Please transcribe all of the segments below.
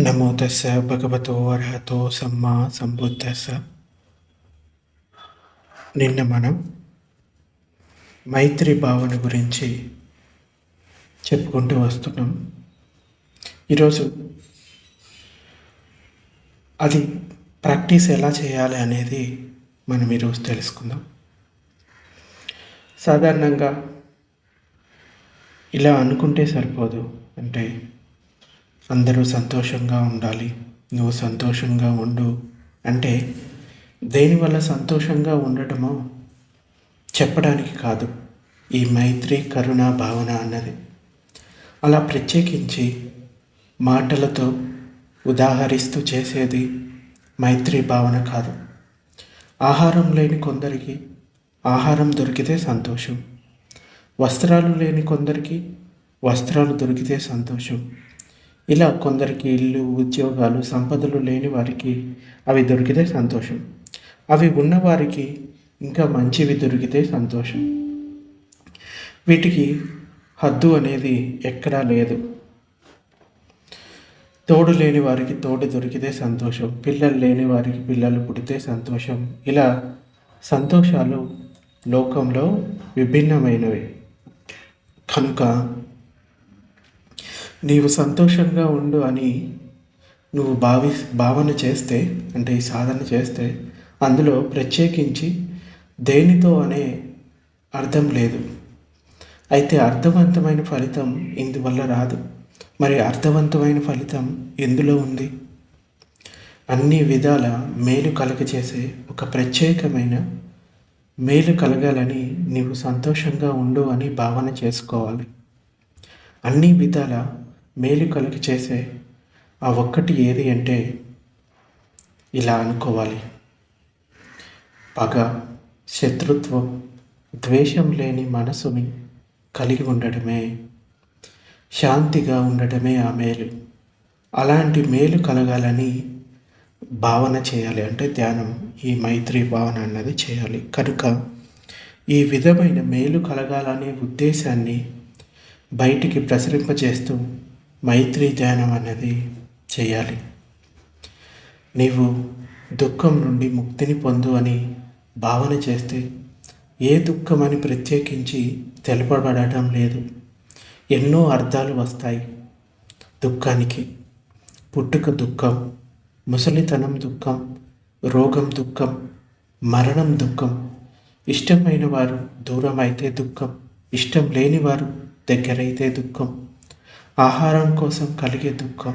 నమో తస్స భగవతో అర్హతో సమ్మా సంబుద్ధస్స నిన్న మనం మైత్రి భావన గురించి చెప్పుకుంటూ వస్తున్నాం. ఈరోజు అది ప్రాక్టీస్ ఎలా చేయాలి అనేది మనం ఈరోజు తెలుసుకుందాం. సాధారణంగా ఇలా అనుకుంటే సరిపోదు అంటే అందరూ సంతోషంగా ఉండాలి. నువ్వు సంతోషంగా ఉండు. అంటే దేనివల్ల సంతోషంగా ఉండటమో చెప్పడానికి కాదు. ఈ మైత్రి కరుణ భావన అన్నది. అలా ప్రత్యేకించి మాటలతో ఉదాహరిస్తూ చేసేది మైత్రి భావన కాదు. ఆహారం లేని కొందరికి ఆహారం దొరికితే సంతోషం. వస్త్రాలు లేని కొందరికి వస్త్రాలు దొరికితే సంతోషం. ఇలా కొందరికి ఇల్లు ఉద్యోగాలు సంపదలు లేని వారికి అవి దొరికితే సంతోషం. అవి ఉన్నవారికి ఇంకా మంచివి దొరికితే సంతోషం. వీటికి హద్దు అనేది ఎక్కడా లేదు. తోడు లేని వారికి తోడు దొరికితే సంతోషం. పిల్లలు లేని వారికి పిల్లలు పుడితే సంతోషం. ఇలా సంతోషాలు లోకంలో విభిన్నమైనవి. కనుక నీవు సంతోషంగా ఉండు అని నువ్వు భావి భావన చేస్తే అంటే ఈ సాధన చేస్తే అందులో ప్రత్యేకించి దేనితో అనే అర్థం లేదు. అయితే అర్థవంతమైన ఫలితం ఇందువల్ల రాదు. మరి అర్థవంతమైన ఫలితం ఎందులో ఉంది? అన్ని విధాల మేలు కలగచేసే ఒక ప్రత్యేకమైన మేలు కలగాలని నీవు సంతోషంగా ఉండు అని భావన చేసుకోవాలి. అన్ని విధాల మేలు కలిగి చేసే ఆ ఒక్కటి ఏది అంటే ఇలా అనుకోవాలి. పగ శత్రుత్వం ద్వేషం లేని మనసుని కలిగి ఉండటమే శాంతిగా ఉండటమే ఆ మేలు. అలాంటి మేలు కలగాలని భావన చేయాలి. అంటే ధ్యానం ఈ మైత్రి భావన అన్నది చేయాలి. కనుక ఈ విధమైన మేలు కలగాలనే ఉద్దేశాన్ని బయటికి ప్రసరింపజేస్తూ మైత్రి ధ్యానం అనేది చేయాలి. నీవు దుఃఖం నుండి ముక్తిని పొందు అని భావన చేస్తే ఏ దుఃఖం అని ప్రత్యేకించి తెలపబడటం లేదు. ఎన్నో అర్థాలు వస్తాయి. దుఃఖానికి పుట్టుక దుఃఖం ముసలితనం దుఃఖం రోగం దుఃఖం మరణం దుఃఖం ఇష్టమైన వారు దూరం అయితే దుఃఖం ఇష్టం లేని వారు దగ్గరైతే దుఃఖం ఆహారం కోసం కలిగే దుఃఖం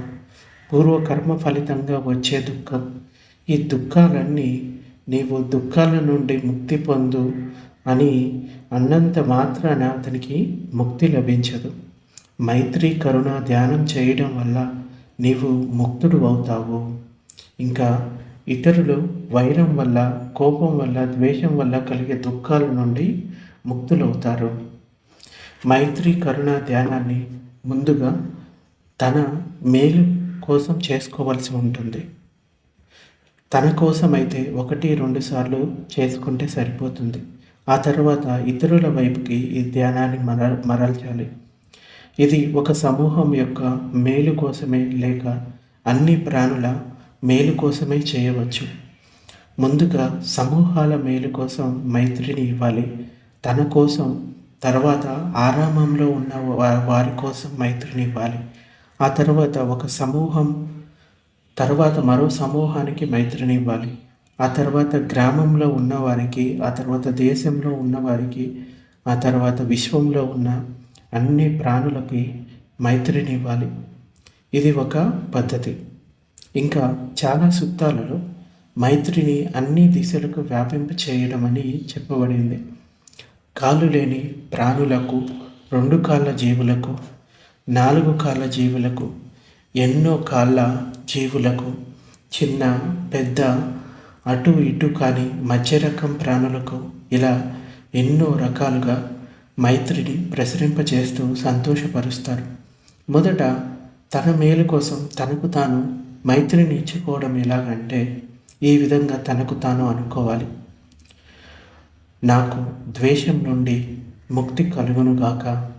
పూర్వకర్మ ఫలితంగా వచ్చే దుఃఖం. ఈ దుఃఖాలన్నీ నీవు దుఃఖాల నుండి ముక్తి పొందు అని అన్నంత మాత్రాన అతనికి ముక్తి లభించదు. మైత్రి కరుణ ధ్యానం చేయడం వల్ల నీవు ముక్తుడు అవుతావు. ఇంకా ఇతరులు వైరం వల్ల కోపం వల్ల ద్వేషం వల్ల కలిగే దుఃఖాల నుండి ముక్తులవుతారు. మైత్రి కరుణ ధ్యానాన్ని ముందుగా తన మేలు కోసం చేసుకోవాల్సి ఉంటుంది. తన కోసం అయితే ఒకటి రెండు సార్లు చేసుకుంటే సరిపోతుంది. ఆ తర్వాత ఇతరుల వైపుకి ఈ ధ్యానాన్ని మర మరల్చాలి. ఇది ఒక సమూహం యొక్క మేలు కోసమే లేక అన్ని ప్రాణుల మేలు కోసమే చేయవచ్చు. ముందుగా సమూహాల మేలు కోసం మైత్రిని ఇవ్వాలి. తన కోసం తర్వాత ఆరామంలో ఉన్న వారి కోసం మైత్రిని ఇవ్వాలి. ఆ తర్వాత ఒక సమూహం తర్వాత మరో సమూహానికి మైత్రిని ఇవ్వాలి. ఆ తర్వాత గ్రామంలో ఉన్నవారికి ఆ తర్వాత దేశంలో ఉన్నవారికి ఆ తర్వాత విశ్వంలో ఉన్న అన్ని ప్రాణులకి మైత్రిని ఇవ్వాలి. ఇది ఒక పద్ధతి. ఇంకా చాలా సుత్తాలలో మైత్రిని అన్ని దిశలకు వ్యాపింప చేయడం అని చెప్పబడింది. కాళ్ళు లేని ప్రాణులకు రెండు కాళ్ళ జీవులకు నాలుగు కాళ్ళ జీవులకు ఎన్నో కాళ్ళ జీవులకు చిన్న పెద్ద అటు ఇటు కాని మధ్య రకం ప్రాణులకు ఇలా ఎన్నో రకాలుగా మైత్రిని ప్రసరింపజేస్తూ సంతోషపరుస్తారు. మొదట తన మేలు కోసం తనకు తాను మైత్రిని ఇచ్చుకోవడం ఎలాగంటే ఈ విధంగా తనకు తాను అనుకోవాలి. నాకు ద్వేషం నుండి ముక్తి కలుగునుగాక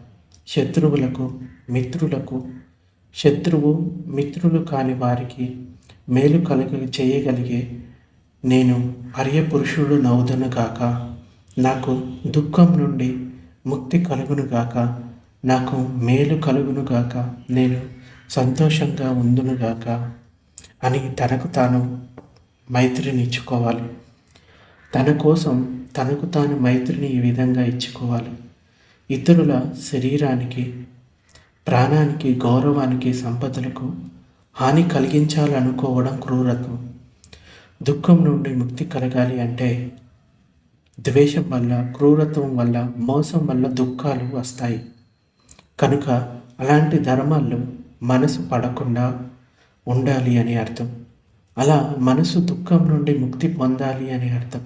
శత్రువులకు మిత్రులకు శత్రువు మిత్రులు కాని వారికి మేలు కలుగ చేయగలిగే నేను అర్య పురుషుడు నాకు దుఃఖం నుండి ముక్తి కలుగునుగాక నాకు మేలు కలుగును గాక. నేను సంతోషంగా ఉందునుగాక అని తనకు తాను మైత్రిని ఇచ్చుకోవాలి తన కోసం తనకు తాను మైత్రిని ఈ విధంగా ఇచ్చుకోవాలి. ఇతరుల శరీరానికి ప్రాణానికి గౌరవానికి సంపదలకు హాని కలిగించాలనుకోవడం క్రూరత్వం. దుఃఖం నుండి ముక్తి కలగాలి అంటే ద్వేషం వల్ల క్రూరత్వం వల్ల మోసం వల్ల దుఃఖాలు వస్తాయి. కనుక అలాంటి ధర్మాల్లో మనసు పడకుండా ఉండాలి అని అర్థం. అలా మనసు దుఃఖం నుండి ముక్తి పొందాలి అని అర్థం.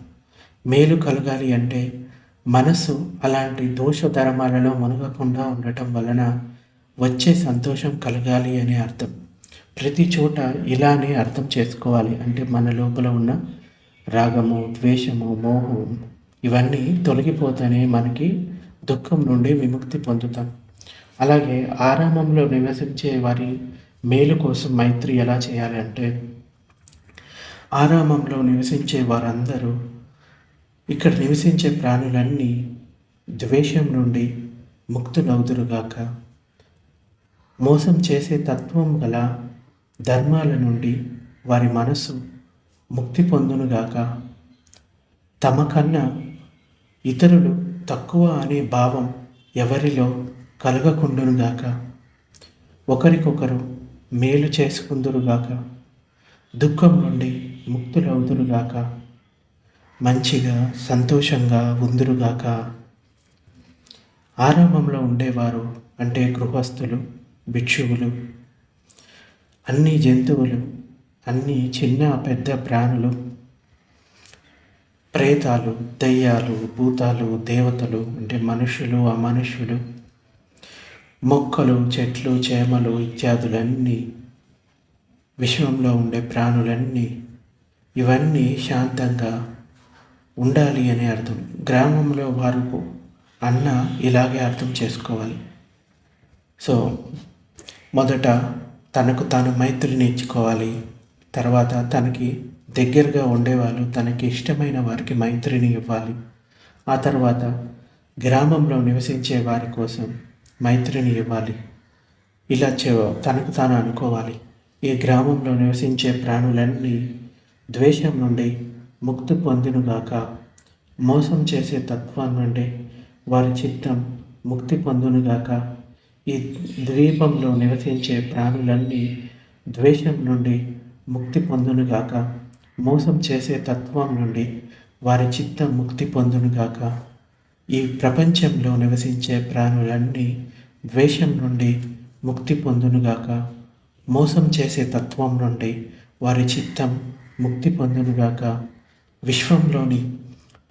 మేలు కలగాలి అంటే మనసు అలాంటి దోష ధర్మాలలో మునగకుండా ఉండటం వలన వచ్చే సంతోషం కలగాలి అని అర్థం. ప్రతి చోట ఇలానే అర్థం చేసుకోవాలి అంటే మన లోపల ఉన్న రాగము ద్వేషము మోహం ఇవన్నీ తొలగిపోతేనే మనకి దుఃఖం నుండి విముక్తి పొందుతాం. అలాగే ఆరామంలో నివసించే వారి మేలు కోసం మైత్రి ఎలా చేయాలి అంటే ఆరామంలో నివసించే వారందరూ ఇక్కడ నివసించే ప్రాణులన్నీ ద్వేషం నుండి ముక్తులవుదురుగాక. మోసం చేసే తత్వం గల ధర్మాల నుండి వారి మనసు ముక్తి పొందునుగాక. తమ కన్నా ఇతరులు తక్కువ అనే భావం ఎవరిలో కలగకుండునుగాక. ఒకరికొకరు మేలు చేసుకుందురుగాక. దుఃఖం నుండి ముక్తులవుదురుగాక. మంచిగా సంతోషంగా ఉందురుగాక. ఆరంభంలో ఉండేవారు అంటే గృహస్థులు భిక్షువులు అన్ని జంతువులు అన్ని చిన్న పెద్ద ప్రాణులు ప్రేతాలు దయ్యాలు భూతాలు దేవతలు అంటే మనుషులు అమనుషులు మొక్కలు చెట్లు చేమలు ఇత్యాదులన్నీ విశ్వంలో ఉండే ప్రాణులన్నీ ఇవన్నీ శాంతంగా ఉండాలి అనే అర్థం. గ్రామంలో వారు అన్న ఇలాగే అర్థం చేసుకోవాలి. సో మొదట తనకు తాను మైత్రిని ఇచ్చుకోవాలి తర్వాత తనకి దగ్గరగా ఉండేవాళ్ళు తనకి ఇష్టమైన వారికి మైత్రిని ఇవ్వాలి. ఆ తర్వాత గ్రామంలో నివసించే వారి కోసం మైత్రిని ఇవ్వాలి. ఇలా చే తనకు తాను అనుకోవాలి. ఈ గ్రామంలో నివసించే ప్రాణులన్నీ ద్వేషం నుండి ముక్తి పొందినుగాక మోసం చేసే తత్వం నుండి వారి చిత్తం ముక్తి పొందునుగాక ఈ ద్వీపంలో నివసించే ప్రాణులన్నీ ద్వేషం నుండి ముక్తి పొందునుగాక మోసం చేసే తత్వం నుండి వారి చిత్తం ముక్తి పొందునుగాక ఈ ప్రపంచంలో నివసించే ప్రాణులన్నీ ద్వేషం నుండి ముక్తి పొందునుగాక మోసం చేసే తత్వం నుండి వారి చిత్తం ముక్తి పొందునుగాక విశ్వంలోని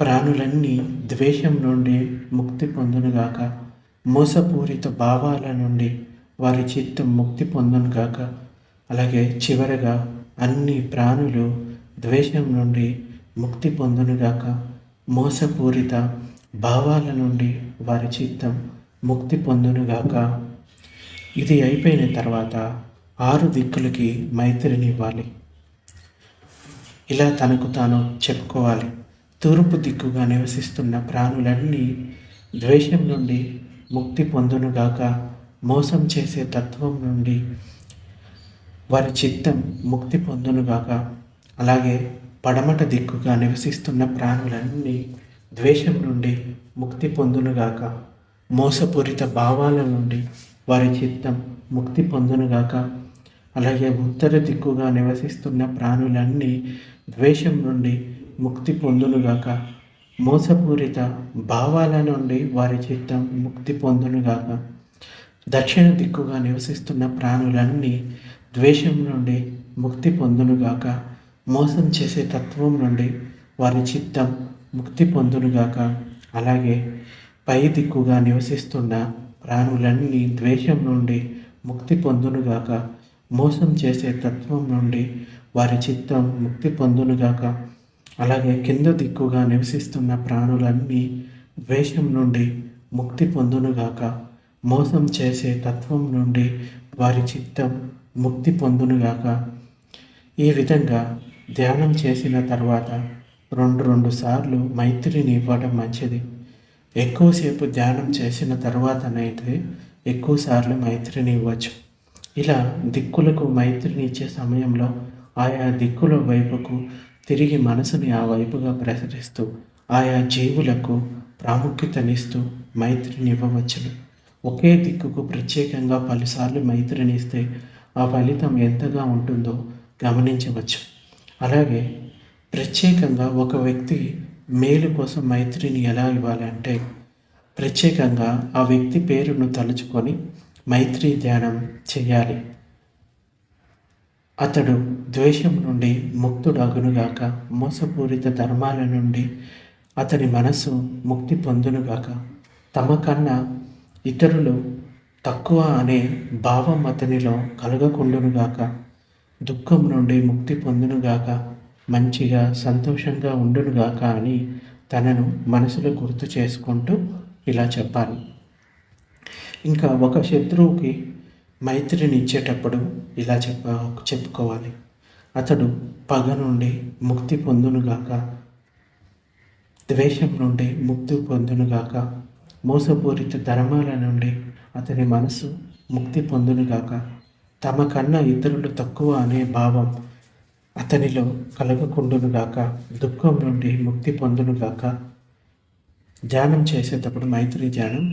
ప్రాణులన్నీ ద్వేషం నుండి ముక్తి పొందునుగాక మోసపూరిత భావాల నుండి వారి చిత్తం ముక్తి పొందునుగాక అలాగే చివరగా అన్ని ప్రాణులు ద్వేషం నుండి ముక్తి పొందునుగాక మోసపూరిత భావాల నుండి వారి చిత్తం ముక్తి పొందునుగాక. ఇది అయిపోయిన తర్వాత ఆరు దిక్కులకి మైత్రిని ఇవ్వాలి. ఇలా తనకు తాను చెప్పుకోవాలి. తూర్పు దిక్కుగా నివసిస్తున్న ప్రాణులన్నీ ద్వేషం నుండి ముక్తి పొందునుగాక మోసం చేసే తత్వం నుండి వారి చిత్తం ముక్తి పొందునుగాక అలాగే పడమట దిక్కుగా నివసిస్తున్న ప్రాణులన్నీ ద్వేషం నుండి ముక్తి పొందునుగాక మోసపూరిత భావాల నుండి వారి చిత్తం ముక్తి పొందునుగాక అలాగే ఉత్తర దిక్కుగా నివసిస్తున్న ప్రాణులన్నీ ద్వేషం నుండి ముక్తి పొందునుగాక మోసపూరిత భావాల నుండి వారి చిత్తం ముక్తి పొందునుగాక. దక్షిణ దిక్కుగా నివసిస్తున్న ప్రాణులన్నీ ద్వేషం నుండి ముక్తి పొందునుగాక మోసం చేసే తత్వం నుండి వారి చిత్తం ముక్తి పొందునుగాక. అలాగే పై దిక్కుగా నివసిస్తున్న ప్రాణులన్నీ ద్వేషం నుండి ముక్తి పొందునుగాక మోసం చేసే తత్వం నుండి వారి చిత్తం ముక్తి పొందునుగాక. అలాగే కింద దిక్కుగా నివసిస్తున్న ప్రాణులన్నీ ద్వేషం నుండి ముక్తి పొందునుగాక. మోసం చేసే తత్వం నుండి వారి చిత్తం ముక్తి పొందునుగాక. ఈ విధంగా ధ్యానం చేసిన తర్వాత రెండు రెండు సార్లు మైత్రిని ఇవ్వడం మంచిది. ఎక్కువసేపు ధ్యానం చేసిన తర్వాతనైతే ఎక్కువసార్లు మైత్రిని ఇవ్వచ్చు. ఇలా దిక్కులకు మైత్రిని ఇచ్చే సమయంలో ఆయా దిక్కుల వైపుకు తిరిగి మనసుని ఆ వైపుగా ప్రసరిస్తూ ఆయా జీవులకు ప్రాముఖ్యతనిస్తూ మైత్రిని ఇవ్వవచ్చును. ఒకే దిక్కుకు ప్రత్యేకంగా పలుసార్లు మైత్రిని ఇస్తే ఆ ఫలితం ఎంతగా ఉంటుందో గమనించవచ్చు. అలాగే ప్రత్యేకంగా ఒక వ్యక్తి మేలు కోసం మైత్రిని ఎలా ఇవ్వాలంటే ప్రత్యేకంగా ఆ వ్యక్తి పేరును తలుచుకొని మైత్రి ధ్యానం చేయాలి. అతడు ద్వేషం నుండి ముక్తుడగునుగాక మోసపూరిత ధర్మాల నుండి అతని మనసు ముక్తి పొందునుగాక తమ కన్నా ఇతరులు తక్కువ అనే భావం అతనిలో కలగకుండునుగాక దుఃఖం నుండి ముక్తి పొందునుగాక మంచిగా సంతోషంగా ఉండునుగాక అని తనను మనసులో గుర్తు చేసుకుంటూ ఇలా చెప్పాలి. ఇంకా ఒక శత్రువుకి మైత్రిని ఇచ్చేటప్పుడు ఇలా చెప్ప చెప్పుకోవాలి. అతడు పగ నుండి ముక్తి పొందునుగాక ద్వేషం నుండి ముక్తి పొందునుగాక మోసపూరిత ధర్మాల నుండి అతని మనసు ముక్తి పొందునుగాక తమ కన్నా ఇతరులు తక్కువ అనే భావం అతనిలో కలగకుండునుగాక దుఃఖం నుండి ముక్తి పొందునుగాక ధ్యానం చేసేటప్పుడు మైత్రి ధ్యానం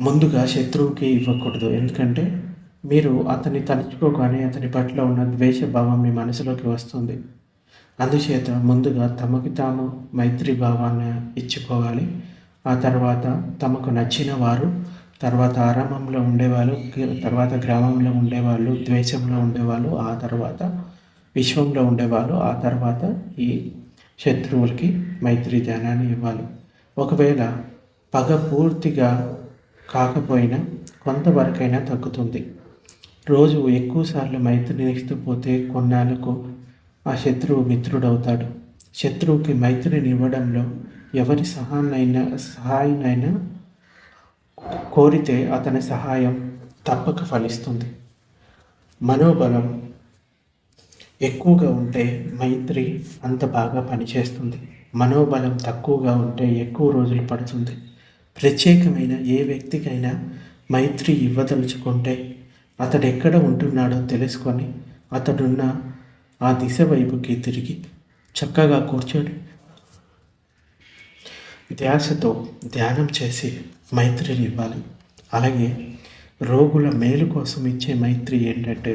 ముందుగా శత్రువుకి ఇవ్వకూడదు. ఎందుకంటే మీరు అతన్ని తలుచుకోగానే అతని పట్ల ఉన్న ద్వేష భావం మీ మనసులోకి వస్తుంది. అందుచేత ముందుగా తమకి తాము మైత్రి భావాన్ని ఇచ్చుకోవాలి. ఆ తర్వాత తమకు నచ్చిన వారు తర్వాత ఆరంభంలో ఉండేవాళ్ళు తర్వాత గ్రామంలో ఉండేవాళ్ళు ద్వేషంలో ఉండేవాళ్ళు ఆ తర్వాత విశ్వంలో ఉండేవాళ్ళు ఆ తర్వాత ఈ శత్రువులకి మైత్రి ధ్యానాన్ని ఇవ్వాలి. ఒకవేళ పగ పూర్తిగా కాకపోయినా కొంతవరకైనా తగ్గుతుంది. రోజు ఎక్కువసార్లు మైత్రి పోతే కొన్నాళ్ళకు ఆ శత్రువు మిత్రుడవుతాడు. శత్రువుకి మైత్రిని ఇవ్వడంలో ఎవరి సహాయనైనా సహాయనైనా కోరితే అతని సహాయం తప్పక ఫలిస్తుంది. మనోబలం ఎక్కువగా ఉంటే మైత్రి అంత బాగా పనిచేస్తుంది. మనోబలం తక్కువగా ఉంటే ఎక్కువ రోజులు పడుతుంది. ప్రత్యేకమైన ఏ వ్యక్తికైనా మైత్రి ఇవ్వదలుచుకుంటే అతడు ఎక్కడ ఉంటున్నాడో తెలుసుకొని అతడున్న ఆ దిశ వైపుకి తిరిగి చక్కగా కూర్చొని ధ్యాసతో ధ్యానం చేసి మైత్రిని ఇవ్వాలి. అలాగే రోగుల మేలు కోసం ఇచ్చే మైత్రి ఏంటంటే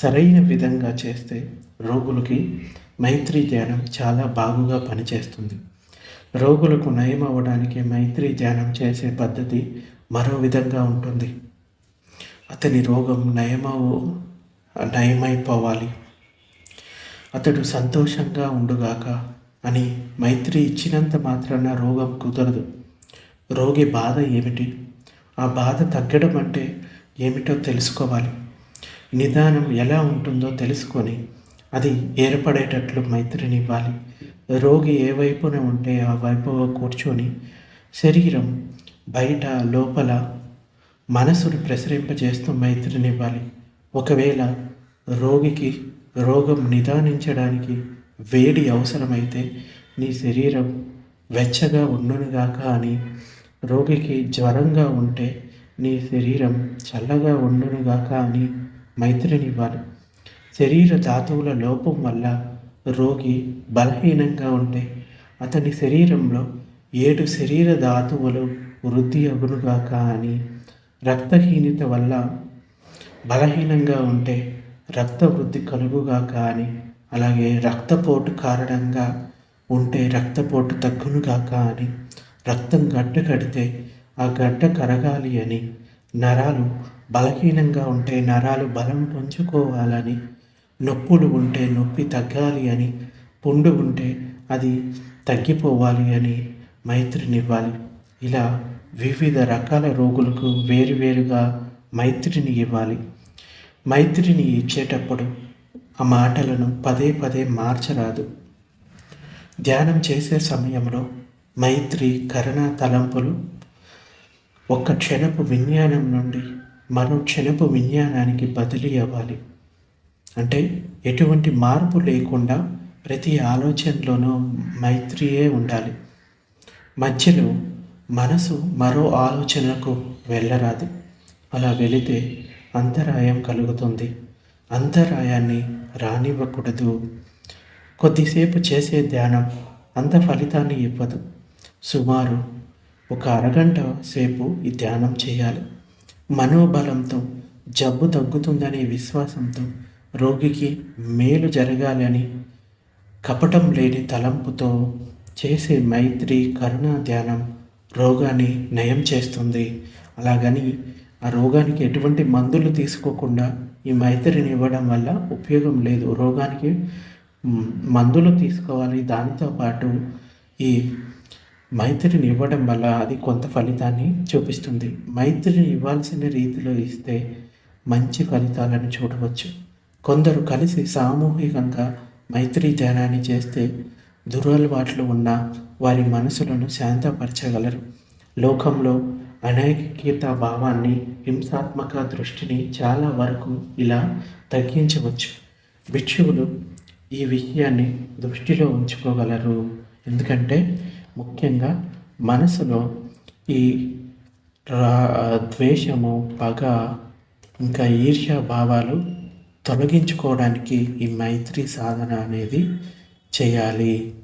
సరైన విధంగా చేస్తే రోగులకి మైత్రి ధ్యానం చాలా బాగుగా పనిచేస్తుంది. రోగులకు నయం అవ్వడానికి మైత్రి ధ్యానం చేసే పద్ధతి మరో విధంగా ఉంటుంది. అతని రోగం నయమవు నయమైపోవాలి. అతడు సంతోషంగా ఉండుగాక అని మైత్రి ఇచ్చినంత మాత్రాన రోగం కుదరదు. రోగి బాధ ఏమిటి? ఆ బాధ తగ్గడం అంటే ఏమిటో తెలుసుకోవాలి. నిదానం ఎలా ఉంటుందో తెలుసుకొని అది ఏర్పడేటట్లు మైత్రిని ఇవ్వాలి రోగి ఏ వైపున ఉంటే ఆ వైపు కూర్చొని శరీరం బయట లోపల మనసును ప్రసరింపజేస్తూ మైత్రినివ్వాలి. ఒకవేళ రోగికి రోగం నిదానించడానికి వేడి అవసరమైతే నీ శరీరం వెచ్చగా ఉండునుగాక అని రోగికి జ్వరంగా ఉంటే నీ శరీరం చల్లగా ఉండునుగాక అని మైత్రినివ్వాలి. శరీర ధాతువుల లోపం వల్ల రోగి బలహీనంగా ఉంటే అతని శరీరంలో ఏడు శరీర ధాతువులు వృద్ధి అగునుగాక అని రక్తహీనత వల్ల బలహీనంగా ఉంటే రక్త వృద్ధి కలుగుగాక అని అలాగే రక్తపోటు కారణంగా ఉంటే రక్తపోటు తగ్గునుగాక అని రక్తం గడ్డ కడితే ఆ గడ్డ కరగాలి అని నరాలు బలహీనంగా ఉంటే నరాలు బలం పుంజుకోవాలని నొప్పులు ఉంటే నొప్పి తగ్గాలి అని పుండు ఉంటే అది తగ్గిపోవాలి అని మైత్రినివ్వాలి. ఇలా వివిధ రకాల రోగులకు వేరువేరుగా మైత్రిని ఇవ్వాలి. మైత్రిని ఇచ్చేటప్పుడు ఆ మాటలను పదే పదే మార్చరాదు. ధ్యానం చేసే సమయంలో మైత్రి కరణ తలంపులు ఒక్క క్షణపు విజ్ఞానం నుండి మరో క్షణపు విజ్ఞానానికి బదిలీ అవ్వాలి. అంటే ఎటువంటి మార్పు లేకుండా ప్రతి ఆలోచనలోనూ మైత్రియే ఉండాలి. మధ్యలో మనసు మరో ఆలోచనకు వెళ్ళరాదు. అలా వెళితే అంతరాయం కలుగుతుంది. అంతరాయాన్ని రానివ్వకూడదు. కొద్దిసేపు చేసే ధ్యానం అంత ఫలితాన్ని ఇవ్వదు. సుమారు ఒక అరగంట సేపు ఈ ధ్యానం చేయాలి. మనోబలంతో జబ్బు తగ్గుతుందనే విశ్వాసంతో రోగికి మేలు జరగాలని కపటం లేని తలంపుతో చేసే మైత్రి కరుణా ధ్యానం రోగాన్ని నయం చేస్తుంది. అలాగని ఆ రోగానికి ఎటువంటి మందులు తీసుకోకుండా ఈ మైత్రిని ఇవ్వడం వల్ల ఉపయోగం లేదు. రోగానికి మందులు తీసుకోవాలి. దానితో పాటు ఈ మైత్రిని ఇవ్వడం వల్ల అది కొంత ఫలితాన్ని చూపిస్తుంది. మైత్రిని ఇవ్వాల్సిన రీతిలో ఇస్తే మంచి ఫలితాలను చూడవచ్చు. కొందరు కలిసి సామూహికంగా మైత్రీ ధ్యానాన్ని చేస్తే దురలవాట్లు ఉన్న వారి మనసులను శాంతపరచగలరు. లోకంలో అనైక్యత భావాన్ని హింసాత్మక దృష్టిని చాలా వరకు ఇలా తగ్గించవచ్చు. భిక్షువులు ఈ విషయాన్ని దృష్టిలో ఉంచుకోగలరు. ఎందుకంటే ముఖ్యంగా మనసులో ఈ రా ద్వేషము పగ ఇంకా ఈర్ష్య భావాలు తొలగించుకోవడానికి ఈ మైత్రి సాధన అనేది చేయాలి.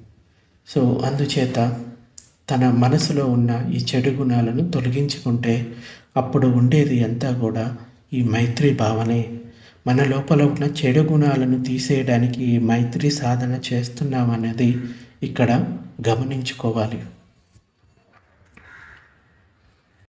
సో అందుచేత తన మనసులో ఉన్న ఈ చెడు గుణాలను తొలగించుకుంటే అప్పుడు ఉండేది అంతా కూడా ఈ మైత్రి భావనే. మన లోపల ఉన్న చెడు గుణాలను తీసేయడానికి ఈ మైత్రి సాధన చేస్తున్నామనేది ఇక్కడ గమనించుకోవాలి.